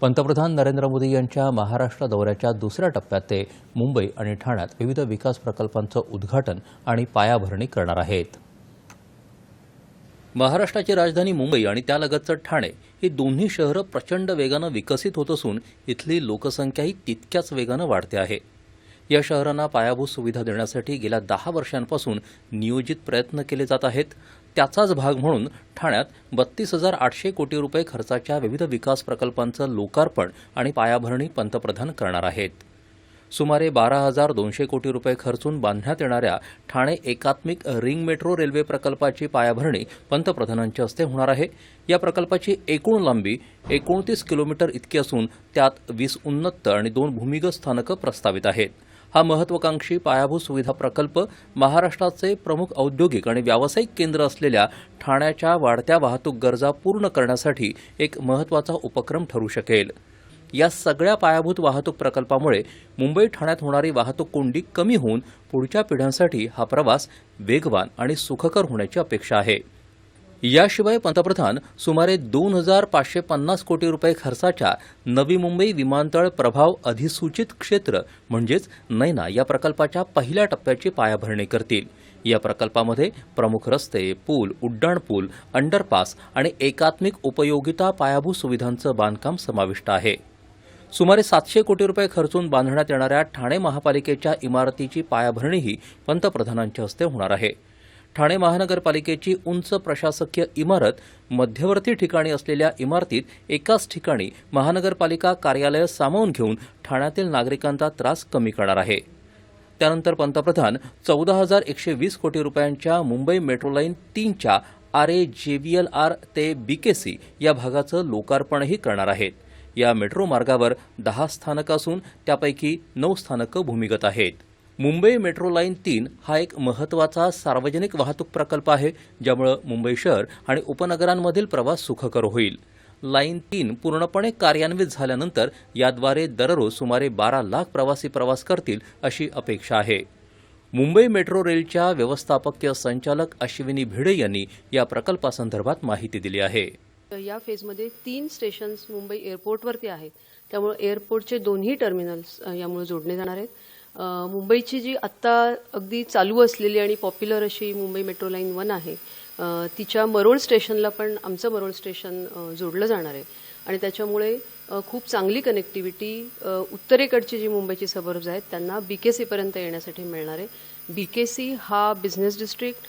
पंतप्रधान नरेंद्र मोदी यांच्या महाराष्ट्र दौऱ्याच्या दुसऱ्या टप्प्यात ते मुंबई आणि ठाण्यात विविध विकास प्रकल्पांचं उद्घाटन आणि पायाभरणी करणार आहेत. महाराष्ट्राची राजधानी मुंबई आणि त्यालगतचं ठाणे ही दोन्ही शहरं प्रचंड वेगानं विकसित होत असून इथली लोकसंख्याही तितक्याच वेगानं वाढते आहे. या शहरांना पायाभूत सुविधा देण्यासाठी गेल्या दहा वर्षांपासून नियोजित प्रयत्न केले जात आहेत. त्याचाच भाग म्हणून ठाण्यात बत्तीस हजार आठशे कोटी रुपये खर्चाच्या विविध विकास प्रकल्पांचं लोकार्पण आणि पायाभरणी पंतप्रधान करणार आहेत. सुमारे बारा हजार दोनशे कोटी रुपये खर्चून बांधण्यात येणाऱ्या ठाणे एकात्मिक रिंग मेट्रो रेल्वे प्रकल्पाची पायाभरणी पंतप्रधानांच्या हस्ते होणार आहे. या प्रकल्पाची एकूण लांबी एकोणतीस किलोमीटर इतकी असून त्यात वीस उन्नत आणि दोन भूमिगत स्थानकं प्रस्तावित आहेत. हा महत्वाकांक्षी पायाभूत सुविधा प्रकल्प महाराष्ट्राचे प्रमुख औद्योगिक आणि व्यावसायिक केंद्र असलेल्या ठाण्याच्या वाढत्या वाहतूक गरजा पूर्ण करण्यासाठी एक महत्त्वाचा उपक्रम ठरू शकेल. या सगळ्या पायाभूत वाहतूक प्रकल्पामुळे मुंबई ठाण्यात होणारी वाहतूक कोंडी कमी होऊन पुढच्या पिढ्यांसाठी हा प्रवास वेगवान आणि सुखकर होण्याची अपेक्षा आहे. याशिवाय पंतप्रधान सुमारे दोन हजार पाचशे पन्नास कोटी रुपये खर्चाच्या नवी मुंबई विमानतळ प्रभाव अधिसूचित क्षेत्र म्हणजेच नैना या प्रकल्पाच्या पहिल्या टप्प्याची पायाभरणी करतील. या प्रकल्पामध्ये प्रमुख रस्ते पूल उड्डाणपूल अंडरपास आणि एकात्मिक उपयोगिता पायाभूत सुविधांचं बांधकाम समाविष्ट आहे. सुमारे सातशे कोटी रुपये खर्चून बांधण्यात येणाऱ्या ठाणे महापालिकेच्या इमारतीची पायाभरणीही पंतप्रधानांच्या हस्ते होणार आहे. ठाणे महानगरपालिकेची उंच प्रशासकीय इमारत मध्यवर्ती ठिकाणी असलेल्या इमारतीत एकाच ठिकाणी महानगरपालिका कार्यालय सामावून घेऊन ठाण्यातील नागरिकांचा त्रास कमी करणार आहे. त्यानंतर पंतप्रधान चौदा हजार एकशे वीस कोटी रुपयांच्या मुंबई मेट्रो लाईन तीनच्या आर ए जेव्हीएल आर ते बीकेसी या भागाचं लोकार्पणही करणार आहेत. या मेट्रो मार्गावर दहा स्थानकं असून त्यापैकी नऊ स्थानकं भूमिगत आहेत. मुंबई मेट्रो लाईन तीन हा एक महत्त्वाचा सार्वजनिक वाहतूक प्रकल्प आहे ज्यामुळं मुंबई शहर आणि उपनगरांमधील प्रवास सुखकर होईल. लाईन तीन पूर्णपणे कार्यान्वित झाल्यानंतर याद्वारे दररोज सुमारे बारा लाख प्रवासी प्रवास करतील अशी अपेक्षा आहे. मुंबई मेट्रो रेलच्या व्यवस्थापकीय संचालक अश्विनी भिडे यांनी या प्रकल्पासंदर्भात माहिती दिली आहे. या फेजमध्ये तीन स्टेशन्स मुंबई एअरपोर्टवरती आहेत. त्यामुळे एअरपोर्टचे दोन्ही टर्मिनल्स यामुळे जोडले जाणार आहेत. मुंबईची जी आत्ता अगदी चालू असलेली आणि पॉप्युलर अशी मुंबई मेट्रो लाईन वन आहे तिच्या मरोळ स्टेशनला पण आमचं मरोळ स्टेशन जोडलं जाणार आहे. आणि त्याच्यामुळे खूप चांगली कनेक्टिव्हिटी उत्तरेकडची जी मुंबईची सबर्ब्स आहेत त्यांना बीकेसीपर्यंत येण्यासाठी मिळणार आहे. बीकेसी हा business district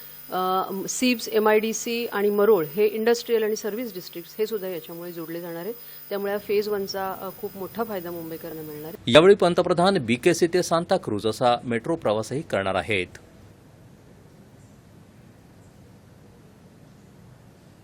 SEEPZ M I D C आणि मरोळ हे इंडस्ट्रीयल आणि सर्व्हिस डिस्ट्रिक्ट हे सुद्धा याच्यामुळे जोडले जाणार आहेत. त्यामुळे फेज वनचा खूप मोठा फायदा मुंबईकरांना मिळणार आहे. यावेळी पंतप्रधान बीकेसी ते सांताक्रूज असा मेट्रो प्रवासही करणार आहेत.